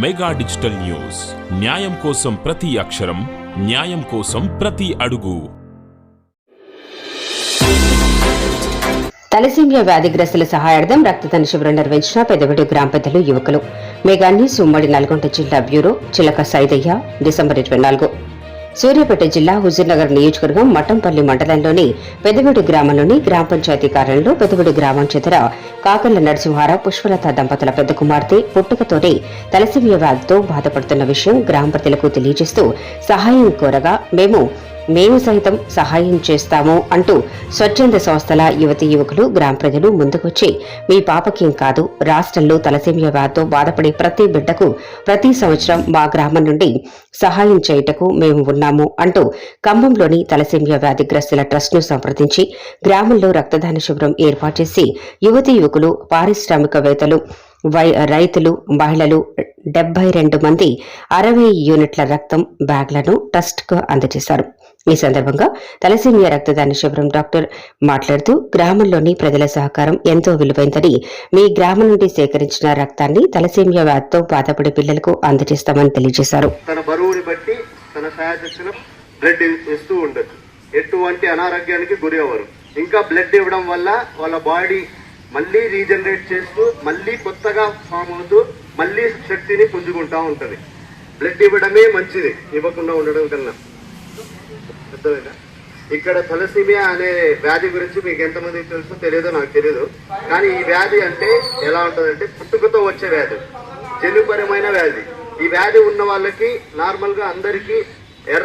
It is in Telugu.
Mega digital news. న్యాయం కోసం ప్రతి అక్షరం న్యాయం కోసం ప్రతి అడుగు. తలసీమియా వ్యాధిగ్రస్తుల సహాయార్థం రక్తదాన శిబిరం నిర్వహించిన పెద్దవిడి గ్రామ పెద్దలు యువకులు. మెగాన్ని ఉమ్మడి నల్గొండ జిల్లా బ్యూరో చిలక సైదయ్య డిసెంబర్ ఇరవై నాలుగు. సూర్యాపేట జిల్లా హుజూర్నగర్ నియోజకవర్గం మఠంపల్లి మండలంలోని పెదవిడి గ్రామంలోని గ్రామ పంచాయతీ కార్యాలయంలో పెదవిడి గ్రామం చెందిన కాకర్ల నరసింహారావు పుష్పలత దంపతుల పెద్ద కుమార్తె పుట్టుకతోనే తలసీమియా వ్యాధితో బాధపడుతున్న విషయం గ్రామ ప్రజలకు తెలియజేస్తూ సహాయం కోరగా మేము మేము సైతం సహాయం చేస్తాము అంటూ స్వచ్ఛంద సంస్థల యువతి యువకులు గ్రామ ప్రజలు ముందుకొచ్చి మీ పాపకేం కాదు రాష్ట్రంలో తలసేమియా వ్యాధితో బాధపడే ప్రతి బిడ్డకు ప్రతి సంవత్సరం మా గ్రామం నుండి సహాయం చేయుటకు మేము ఉన్నాము అంటూ ఖమ్మంలోని తలసేమియా వ్యాధిగ్రస్తుల ట్రస్ట్ను సంప్రదించి గ్రామంలో రక్తదాన శిబిరం ఏర్పాటు చేసి యువతి యువకులు పారిశ్రామికవేత్తలు వై రైతులు మహిళలు డెబ్బై రెండు మంది అరవై యూనిట్ల రక్తం బ్యాగ్లను ట్రస్ట్కు అందజేశారు. ఈ సందర్భంగా తలసేమియా రక్తదాన శిబిరం డాక్టర్ మాట్లాడుతూ గ్రామంలోని ప్రజల సహకారం ఎంతో విలువైందని మీ గ్రామం నుండి సేకరించిన రక్తాన్ని తలసేమియా వ్యాధితో బాధపడే పిల్లలకు అందజేస్తామని తెలియజేశారు. తన బరువుని బట్టి తన శాయశక్తులు బ్లడ్ ఇస్తూ ఉండొచ్చు. ఎటువంటి అనారోగ్యానికి గురి అవ్వరు. ఇంకా బ్లడ్ ఇవ్వడం వల్ల వాళ్ళ బాడీ మళ్ళీ రీజనరేట్ చేస్తూ మళ్ళీ కొత్తగా ఫామ్ అవుతూ మళ్ళీ శక్తిని పుంజుకుంటా ఉంటది. బ్లడ్ ఇవ్వడమే మంచిది ఇవ్వకుండా ఉండడం కన్నా. అర్థమైందా? ఇక్కడ తలసీమియా అనే వ్యాధి గురించి మీకు ఎంతమంది తెలుసో తెలియదో నాకు తెలియదు కానీ ఈ వ్యాధి అంటే ఎలా ఉంటుందంటే పుట్టుకతో వచ్చే వ్యాధి జన్యుపరమైన వ్యాధి. ఈ వ్యాధి ఉన్న వాళ్ళకి నార్మల్గా అందరికీ ఎర్ర